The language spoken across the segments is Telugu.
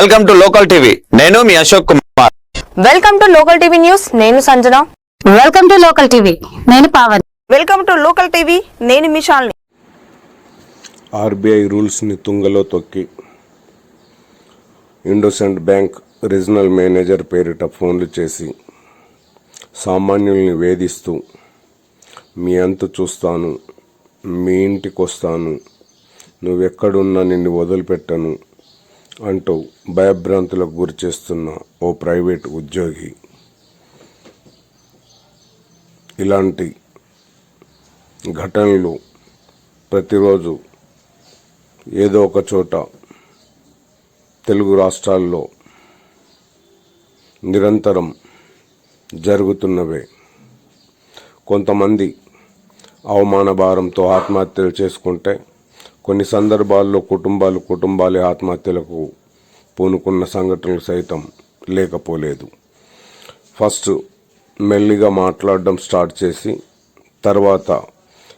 Welcome to local TV. నేను మీ Ashok Kumar. Welcome to local TV news నేను Sanjana. Welcome to local TV నేను Pavani. Welcome to local TV నేను మిషాల్ని ఆర్బీఐ రూల్స్ని తుంగలో తొక్కి ఇండోసెంట్ బ్యాంక్ రీజనల్ మేనేజర్ పేరిట ఫోన్లు చేసి సామాన్యుల్ని వేధిస్తూ మీ అంతు చూస్తాను మీ ఇంటికి వస్తాను నువ్వెక్కడున్నా నిన్ను వదిలిపెట్టను అంటూ భయభ్రాంతులకు గురి చేస్తున్న ఓ ప్రైవేట్ ఉద్యోగి ఇలాంటి ఘటనలు ప్రతిరోజు ఏదో ఒక చోట తెలుగు రాష్ట్రాల్లో నిరంతరం జరుగుతున్నవే. కొంతమంది అవమాన భారంతో ఆత్మహత్యలు చేసుకుంటే కొన్ని సందర్భాల్లో కుటుంబాలు కుటుంబాలే ఆత్మహత్యలకు పూనుకున్న సంఘటనలు సైతం లేకపోలేదు. ఫస్ట్ మెల్లిగా మాట్లాడడం స్టార్ట్ చేసి తర్వాత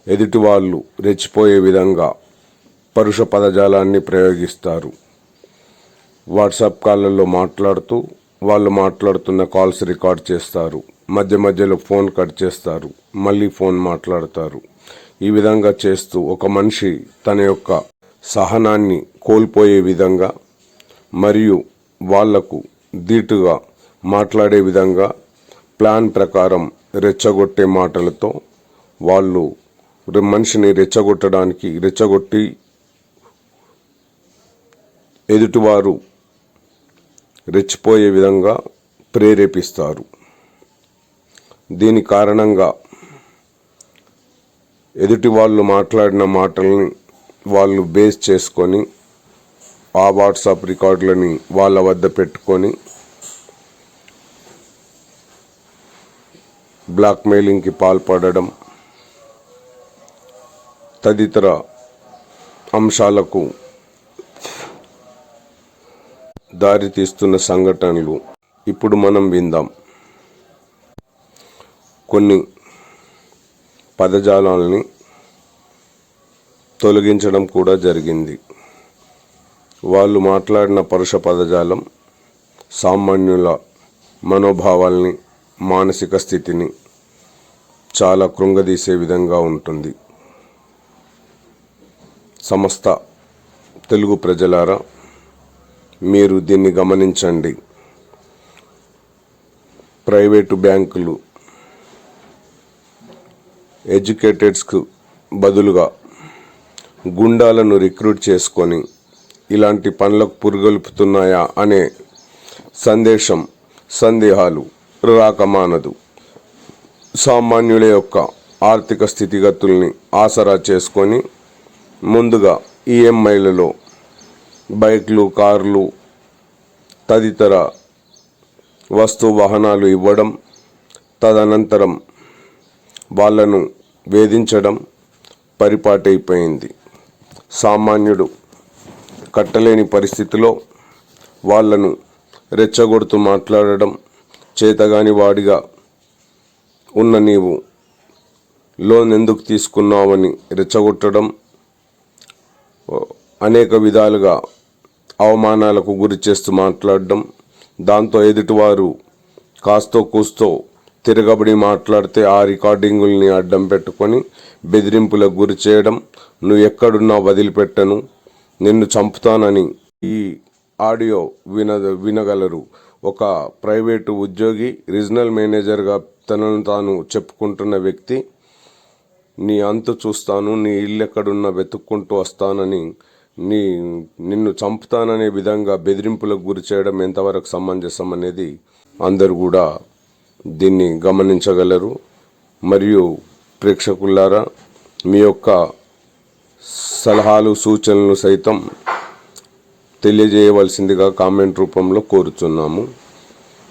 ఎదుటి వాళ్ళు రెచ్చిపోయే విధంగా పరుష పదజాలాన్ని ప్రయోగిస్తారు. వాట్సాప్ కాళ్ళల్లో మాట్లాడుతూ వాళ్ళు మాట్లాడుతున్న కాల్స్ రికార్డ్ చేస్తారు. మధ్య మధ్యలో ఫోన్ కట్ చేస్తారు. మళ్ళీ ఫోన్ మాట్లాడతారు. ఈ విధంగా చేస్తూ ఒక మనిషి తన యొక్క సహనాన్ని కోల్పోయే విధంగా మరియు వాళ్ళకు ధీటుగా మాట్లాడే విధంగా ప్లాన్ ప్రకారం రెచ్చగొట్టే మాటలతో వాళ్ళు మనిషిని రెచ్చగొట్టడానికి రెచ్చగొట్టి ఎదుటివారు రెచ్చిపోయే విధంగా ప్రేరేపిస్తారు. దీని కారణంగా ఎదుటి వాళ్ళు మాట్లాడిన మాటల్ని వాళ్ళు బేస్ చేసుకొని ఆ వాట్సాప్ రికార్డులని వాళ్ళ వద్ద పెట్టుకొని బ్లాక్మెయిలింగ్కి పాల్పడడం తదితర అంశాలకు దారి తీస్తున్న సంఘటనలు ఇప్పుడు మనం విందాం. కొన్ని పదజాలాల్ని తొలగించడం కూడా జరిగింది. వాళ్ళు మాట్లాడిన పరుష పదజాలం సామాన్యుల మనోభావాల్ని మానసిక స్థితిని చాలా కృంగదీసే విధంగా ఉంటుంది. సమస్త తెలుగు ప్రజలారా మీరు దీన్ని గమనించండి. ప్రైవేటు బ్యాంకులు ఎడ్యుకేటెడ్స్కు బదులుగా గుండాలను రిక్రూట్ చేసుకొని ఇలాంటి పనులకు పురుగొల్పుతున్నాయా అనే సందేశం సందేహాలు రాకమానదు. సామాన్యుల యొక్క ఆర్థిక స్థితిగతుల్ని ఆసరా చేసుకొని ముందుగా ఈఎంఐలలో బైక్లు కార్లు తదితర వస్తు వాహనాలు ఇవ్వడం తదనంతరం వాళ్ళను వేధించడం పరిపాటైపోయింది సామాన్యుడు కట్టలేని పరిస్థితిలో వాళ్ళను రెచ్చగొడుతూ మాట్లాడడం చేతగాని వాడిగా ఉన్న నీవు లోన్ ఎందుకు తీసుకున్నావని రెచ్చగొట్టడం అనేక విధాలుగా అవమానాలకు గురి చేస్తూ మాట్లాడడం దాంతో ఎదుటివారు కాస్తో కూస్తో తిరగబడి మాట్లాడితే ఆ రికార్డింగుల్ని అడ్డం పెట్టుకొని బెదిరింపులకు గురి చేయడం నువ్వు ఎక్కడున్నా వదిలిపెట్టను నిన్ను చంపుతానని ఈ ఆడియో విన వినగలరు. ఒక ప్రైవేటు ఉద్యోగి రీజనల్ మేనేజర్గా తనను తాను చెప్పుకుంటున్న వ్యక్తి నీ అంతు చూస్తాను నీ ఇల్లు ఎక్కడున్నా వెతుక్కుంటూ వస్తానని నీ నిన్ను చంపుతాననే విధంగా బెదిరింపులకు గురి చేయడం ఎంతవరకు సమంజసం అనేది అందరూ కూడా దీన్ని గమనించగలరు. మరియు ప్రేక్షకులారా మీ యొక్క సలహాలు సూచనలు సైతం తెలియజేయవలసిందిగా కామెంట్ రూపంలో కోరుచున్నాము.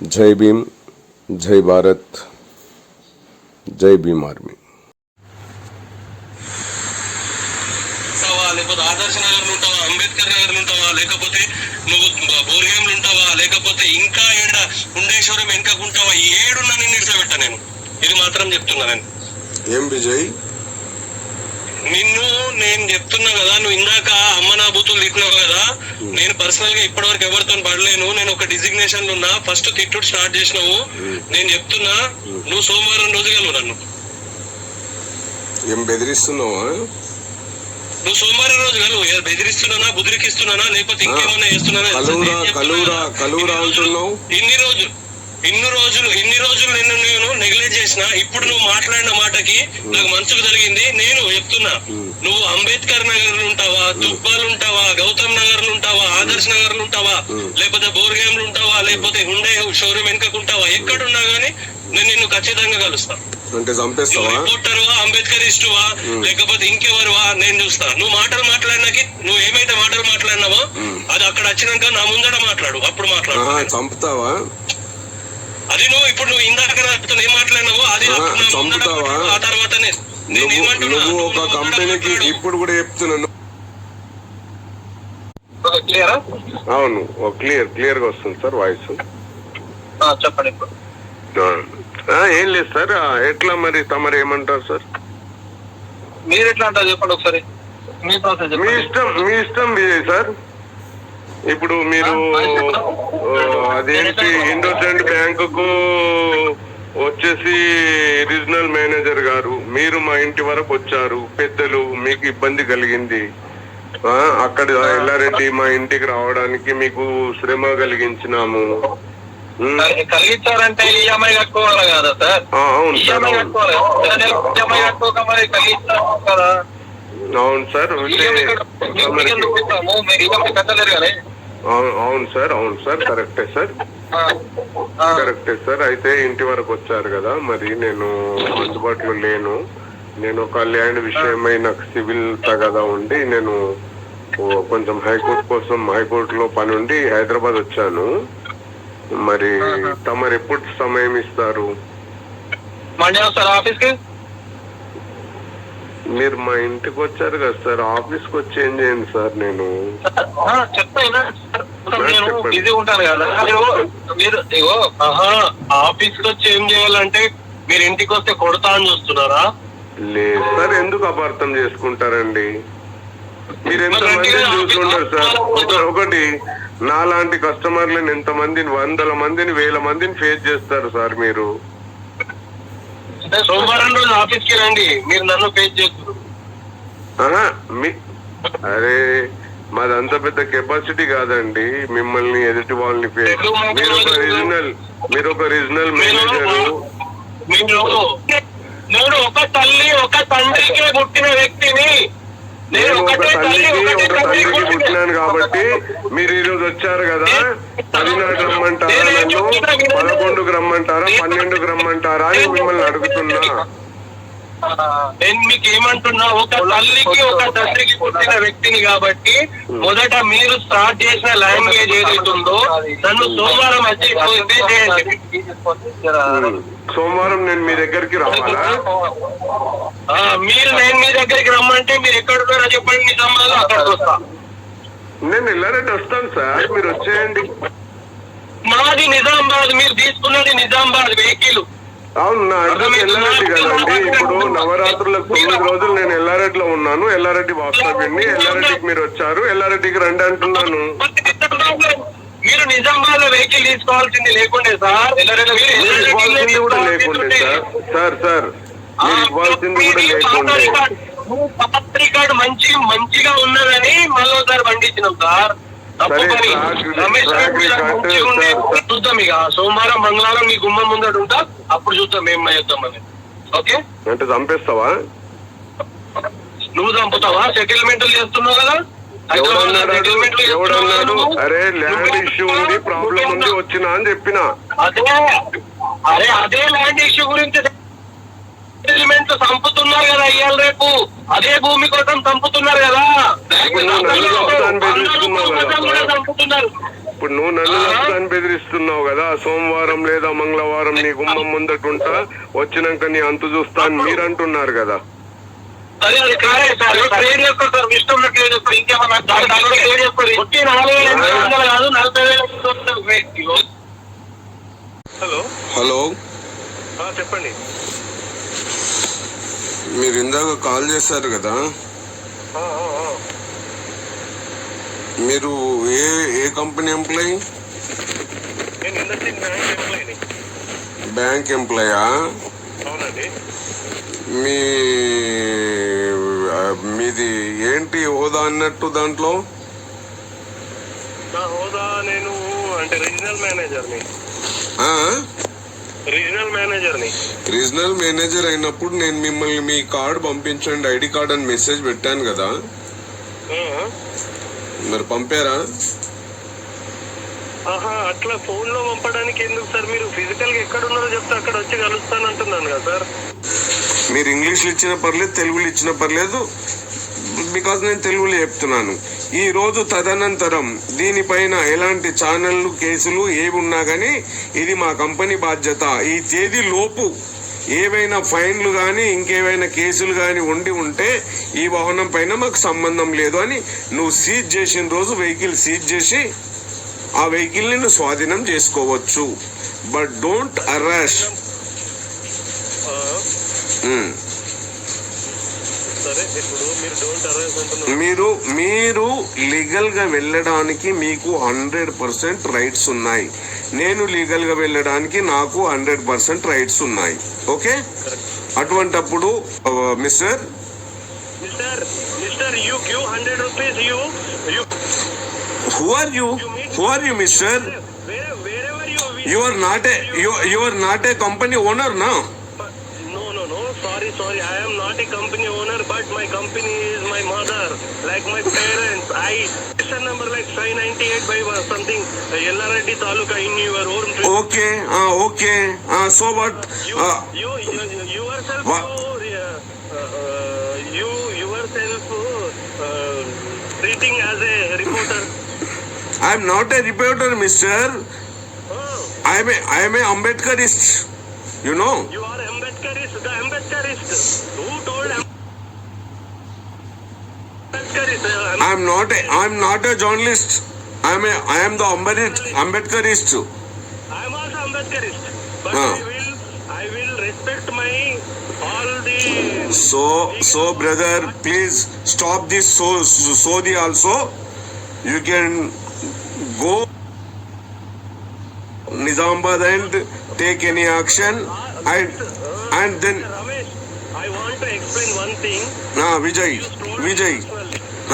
జై భీమ్ జై భారత్ జై భీమ్ ఆర్మీ. ఆదర్శ నగర్ ఉంటావా? అంబేద్కర్ నగర్ ఉంటావా? లేకపోతే నువ్వు బోర్గేమ్లు ఉంటావా? లేకపోతే ఇంకా ఏడ ఉండేశ్వరం వెనుకకుంటావా? ఏడున్నా నేను నిడిచిపెట్టా నేను. ఇది మాత్రం చెప్తున్నా నేను. ఏం విజయ్? నిన్ను నేను చెప్తున్నా కదా నువ్వు ఇందాక అమ్మ నా బూతులు తిట్టినావు కదా నేను పర్సనల్గా ఇప్పటివరకు ఎవరితో పడలేను. నేను ఒక డిజిగ్నేషన్లో ఉన్నా ఫస్ట్ తిట్టుడు స్టార్ట్ చేసినావు. నేను చెప్తున్నా నువ్వు సోమవారం రోజు కలువు నన్ను. ఏం బెదిరిస్తున్నావా? నువ్వు సోమవారం రోజు బెదిరిస్తున్నానా బుదిరికిస్తున్నానా లేకపోతే ఇంకేమన్నా చేస్తున్నానా? ఇన్ని రోజులు- ఇన్ని రోజులు ఇన్ని రోజులు నిన్ను నేను నెగ్లెక్ట్ చేసిన ఇప్పుడు నువ్వు మాట్లాడిన మాటకి నాకు మనసుకు జరిగింది నేను చెప్తున్నా నువ్వు అంబేద్కర్ నగర్ ఉంటావా దుబ్బాలు ఉంటావా గౌతమ్ నగర్ ఉంటావా ఆదర్శ్ నగర్ ఉంటావా లేకపోతే బోర్గేమ్లో ఉంటావా లేకపోతే హుండే షోరూమ్ వెనుకకు ఉంటావా ఎక్కడున్నా గానీ నేను నిన్ను ఖచ్చితంగా కలుస్తా. అంటే చంపేస్తావా? రిపోర్టర్వా అంబేద్కర్ ఇష్టవా? లేకపోతే ఇంకెవరువా? నేను చూస్తా. నువ్వు మాటలు మాట్లాడినాకి నువ్వు ఏమైతే మాటలు మాట్లాడినావో అది అక్కడ వచ్చినాక నా ముందర మాట్లాడు. అప్పుడు మాట్లాడు. చంపుతావా? అది నువ్వు ఇప్పుడు నువ్వు ఇందాక నాతో ఏం మాట్లాడినావో అది చంపుతావా? ఆ తర్వాత నువ్వు ఒక కంపెనీకి. ఇప్పుడు కూడా చెప్తున్నాను క్లియరా? అవును క్లియర్ క్లియర్గా వస్తుంది సార్ వాయిస్. చెప్పండి ఇప్పుడు. ఏం లేదు సార్. ఎట్లా మరి తమరు ఏమంటారు సార్? మీరు ఎట్లా అంటారు చెప్పండి ఒకసారి. మీ ప్రాసెస్ మీ ఇష్టం మీ ఇష్టం విజయ్ సార్. ఇప్పుడు మీరు అదేంటి ఇండోసెంట్ బ్యాంకుకు వచ్చేసి రీజనల్ మేనేజర్ గారు మీరు మా ఇంటి వరకు వచ్చారు పెద్దలు మీకు ఇబ్బంది కలిగింది. అక్కడ ఎల్లారెడ్డి మా ఇంటికి రావడానికి మీకు శ్రమ కలిగించినాము. కలిగించారంటే ఈఎంఐ కట్టుకోవాలి కదా సార్? ఆ, అవును సార్ ఈఎంఐ అవును. కట్టుకోవాలి? ఈఎంఐ కట్టుకోక మరి కలిగించారు కదా? అవును సార్ కట్టలేరు కానీ. అవును సార్ అవును సార్ కరెక్టే సార్. కరెక్టే సార్ అయితే ఇంటి వరకు వచ్చారు కదా మరి నేను అందుబాటులో లేను. నేను కళ్యాణ్ విషయమై నాకు సివిల్ తగదా ఉండి నేను కొంచెం హైకోర్టు కోసం హైకోర్టులో పని ఉండి హైదరాబాద్ వచ్చాను. మరి తమరు ఎప్పుడు సమయం ఇస్తారు? మండే వస్తారు ఆఫీస్కి మీరు మా ఇంటికి వచ్చారు కదా సార్ ఆఫీస్కి వచ్చి ఏం చేయండి సార్ నేను. బిజీ ఉంటాను కదా. మీరు ఇగో ఆఫీస్కి వచ్చి ఏం చేయాలంటే మీరు ఇంటికి వస్తే కొడతా అని చూస్తున్నారా? లేదు సార్ ఎందుకు అపార్థం చేసుకుంటారండి? మీరు ఎంత మందిని చూసుకుంటారు సార్? ఒక- ఒకటి నాలాంటి కస్టమర్లను ఎంత మందిని వందల మందిని వేల మందిని ఫేస్ చేస్తారు సార్ మీరు. సోమవారం రోజు ఆఫీస్కి రండి. మీరు నన్ను ఫేస్ మీ అరే మాది అంత పెద్ద కెపాసిటీ కాదండి. మిమ్మల్ని ఎదుటి వాళ్ళని ఫేస్ మీరు ఒక రీజనల్ మీరు ఒక రీజనల్ మేనేజరు మీరు నేను ఒక తల్లి ఒక తండ్రికి పుట్టిన వ్యక్తిని నేను ఒక తల్లికి ఒక తండ్రికి తండ్రికి పుట్టిన- పుట్టినాను కాబట్టి మీరు ఈ రోజు వచ్చారు కదా? పదినాడు రమ్మంటారా నన్ను? పదకొండుకు రమ్మంటారా? పన్నెండుకు రమ్మంటారా అని మిమ్మల్ని అడుగుతున్నా. నేను మీకు ఏమంటున్నా ఒక తల్లికి ఒక తండ్రికి పుట్టిన వ్యక్తిని కాబట్టి మొదట మీరు స్టార్ట్ చేసిన లాంగ్వేజ్ ఏదైతే ఉందో నన్ను సోమవారం వచ్చి చేయండి. సోమవారం నేను మీ దగ్గరికి రావాలా? ఆ, మీరు నేను మీ దగ్గరికి రమ్మంటే మీరు ఎక్కడ ఉన్నారో చెప్పండి నిజామాబాద్ అక్కడికి వస్తా. నేను ఎల్లారెడ్డి వస్తాను సార్ మీరు వచ్చేయండి. మాది నిజామాబాద్ మీరు తీసుకున్నది నిజామాబాద్ వెహికల్. అవును నా అడ్రస్ ఎల్లారెడ్డి కదండి. ఇప్పుడు నవరాత్రులకు తొమ్మిది రోజులు నేను ఎల్లారెడ్డిలో ఉన్నాను. ఎల్లారెడ్డి వాస్తవ్యండి ఎల్లారెడ్డికి మీరు వచ్చారు. ఎల్లారెడ్డికి రండి అంటున్నాను. మీరు నిజామాబాద్లో వెహికల్ తీసుకోవాల్సింది లేకుండే సార్. ఇవ్వాల్సింది కూడా లేకుండే సార్. Sir sir. మీరు ఇవ్వాల్సింది కూడా లేకుండే. పాత రికార్డు మంచి మంచిగా ఉన్నదని మళ్ళీ ఒకసారి పండించినాం సార్. చూద్దాం ఇక. సోమవారం మంగళవారం మీ గుమ్మం ముందట ఉంటా. అప్పుడు చూద్దాం ఏం చేద్దాం అని. ఓకే? అంటే చంపేస్తావా? నువ్వు చంపుతావా? సెటిల్మెంట్ చేస్తున్నావు కదా? ఎవడన్నాడు అరే? ల్యాండ్ ఇష్యూ ఉంది ప్రాబ్లం ఉంది వచ్చినా అని చెప్పిన. అదే. అరే అదే ల్యాండ్ ఇష్యూ గురించి సెటిల్మెంట్ చంపుతున్నారు కదా ఇవాళ రేపు. అదే భూమి కోసం చంపుతున్నారు కదా. ఇప్పుడు నువ్వు నన్ను చంపుతాను బెదిరిస్తున్నావు కదా అందరూ కూడా సార్. చంపుతున్నారు ఇప్పుడు నువ్వు నన్ను చంపుతాను బెదిరిస్తున్నావు కదా. సోమవారం లేదా మంగళవారం నీ గుమ్మం ముందట ఉంటా. వచ్చినాక నీ అంతు చూస్తా అని మీరు అంటున్నారు కదా. హలో. హలో. చెప్పండి. మీరు ఇందాక కాల్ చేశారు కదా? మీరు ఏ ఏ కంపెనీ ఎంప్లాయీ? బ్యాంక్ ఎంప్లాయా మీ మీది ఏంటి హోదా అన్నట్టు దాంట్లో? హోదా నేను అంటే రీజనల్ మేనేజర్ని? రీజనల్ మేనేజర్ని రీజనల్ మేనేజర్ అయినప్పుడు నేను మిమ్మల్ని మీ కార్డ్ పంపించండి ఐడి కార్డ్ అని మెసేజ్ పెట్టాను కదా. మరి పంపారా? ఆహా అట్లా ఫోన్లో పంపడానికి ఎందుకు సార్? మీరు ఫిజికల్గా ఎక్కడ ఉన్నారో చెప్తే అక్కడ వచ్చి కలుస్తాను అంటున్నాను కదా సార్. మీరు ఇంగ్లీష్లో ఇచ్చిన పర్లేదు తెలుగులో ఇచ్చిన పర్లేదు బికాజ్ నేను తెలుగులో చెప్తున్నాను. ఈ రోజు తదనంతరం దీనిపైన ఎలాంటి ఛానళ్ళు కేసులు ఏవి ఉన్నా కానీ ఇది మా కంపెనీ బాధ్యత. ఈ తేదీ లోపు ఏవైనా ఫైన్లు కానీ ఇంకేవైనా కేసులు కానీ ఉండి ఉంటే ఈ వాహనం పైన మాకు సంబంధం లేదు అని నువ్వు సీజ్ చేసిన రోజు వెహికల్ సీజ్ చేసి ఆ వెహికల్ని నువ్వు స్వాధీనం చేసుకోవచ్చు. బట్ డోంట్ అరాష్ ఆ, సరే ఇప్పుడు మీరు డోంట్ అరైజ్ అంటున్నారు మీరు మీరు లీగల్గా వెళ్ళడానికి మీకు హండ్రెడ్ పర్సెంట్ రైట్స్ ఉన్నాయి. నేను లీగల్గా వెళ్ళడానికి నాకు హండ్రెడ్ పర్సెంట్ రైట్స్ ఉన్నాయి. ఓకే అటువంటప్పుడు mister who are you who are you mister you are not a you are not a company owner నా. sorry. I am not a company owner, but my company is my mother, like my parents. I station number like 598 by something Yellarati Taluka in your own. Okay, uh, okay. Uh, so what? You, uh, you, you, yourself. What? Uh, uh, you yourself uh, uh, treating as a reporter. I am not a reporter, Mister. Oh. I am a I am a Ambedkarist. You know. You the Ambedkarist. Who told Ambedkarist? I'm not a, I'm not a journalist. I'm a I am the Ambed, Ambedkarist. I am also Ambedkarist, but Ah. I will I will respect my all the So so brother, please stop this so sodi also. You can go Nizamabad and take any action and and then Ramesh. I want to explain one thing. ah Vijay Vijay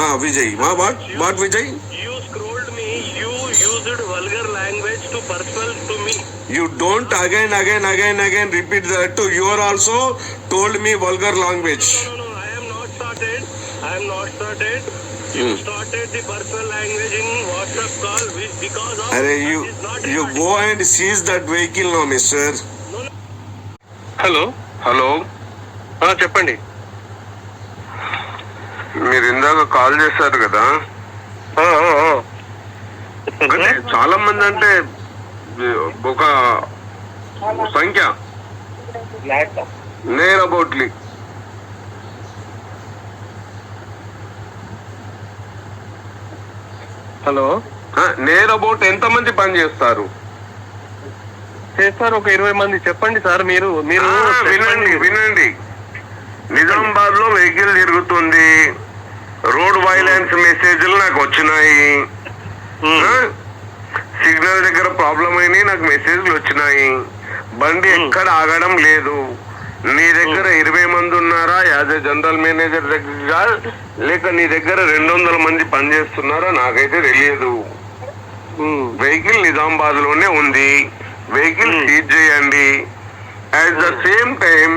ah Vijay what what what Vijay You scrolled me. You used vulgar language to personal to me. you don't again again again again repeat that to you are also told me vulgar language. No, no, no. I am not started. I am not started. You started the personal language in WhatsApp call which because of Arey, you you go and seize that vehicle now, mister. Hello. Hello. చెప్పండి. మీరు ఇందాక కాల్ చేశారు కదా. అంటే చాలా మంది అంటే ఒక సంఖ్య. నేర్ అబౌట్లీ హలో. నేర్ అబౌట్ ఎంత మంది పని చేస్తారు? చేస్తారు ఒక ఇరవై మంది. చెప్పండి సార్ మీరు మీరు వినండి వినండి. నిజామాబాద్లో వెహికల్ తిరుగుతుంది. రోడ్ వైలెన్స్ మెసేజ్లు నాకు వచ్చినాయి. ఆ? సిగ్నల్ దగ్గర ప్రాబ్లం అయినాయి నాకు మెసేజ్లు వచ్చినాయి. బండి ఎక్కడ ఆగడం లేదు. నీ దగ్గర ఇరవై మంది ఉన్నారా? యాజ్ ఎ జనరల్ మేనేజర్ దగ్గర లేక నీ దగ్గర రెండు వందల మంది పనిచేస్తున్నారా? నాకైతే తెలియదు. వెహికల్ నిజామాబాద్లోనే ఉంది. వెహికల్ సీజ్ చేయండి. అట్ ద సేమ్ టైం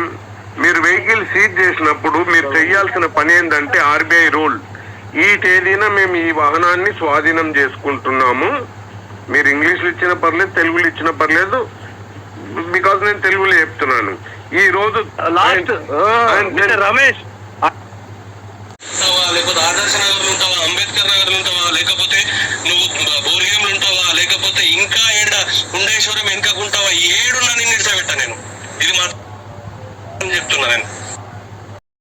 మీరు వెహికల్ సీజ్ చేసినప్పుడు మీరు చేయాల్సిన పని ఏంటంటే ఆర్బీఐ రూల్. ఈ తేదీన మేము ఈ వాహనాన్ని స్వాధీనం చేసుకుంటున్నాము. మీరు ఇంగ్లీష్లో ఇచ్చిన పర్లేదు తెలుగులో ఇచ్చిన పర్లేదు. బికాజ్ నేను తెలుగులో చెప్తున్నాను. ఈ రోజు రమేష్ లేకపోతే ఆదర్శ నగర్ ఉంటావా అంబేద్కర్ నగర్ ఉంటావా లేకపోతే నువ్వు బోర్గేమ్లు ఉంటావా లేకపోతే ఇంకా ఏడ ఉండేశ్వరం వెనుకకుంటావా ఏడున్నా నిన్ను ఇడిచబెట్టా నేను. ఇది మాత్రం చెప్తున్నా నేను.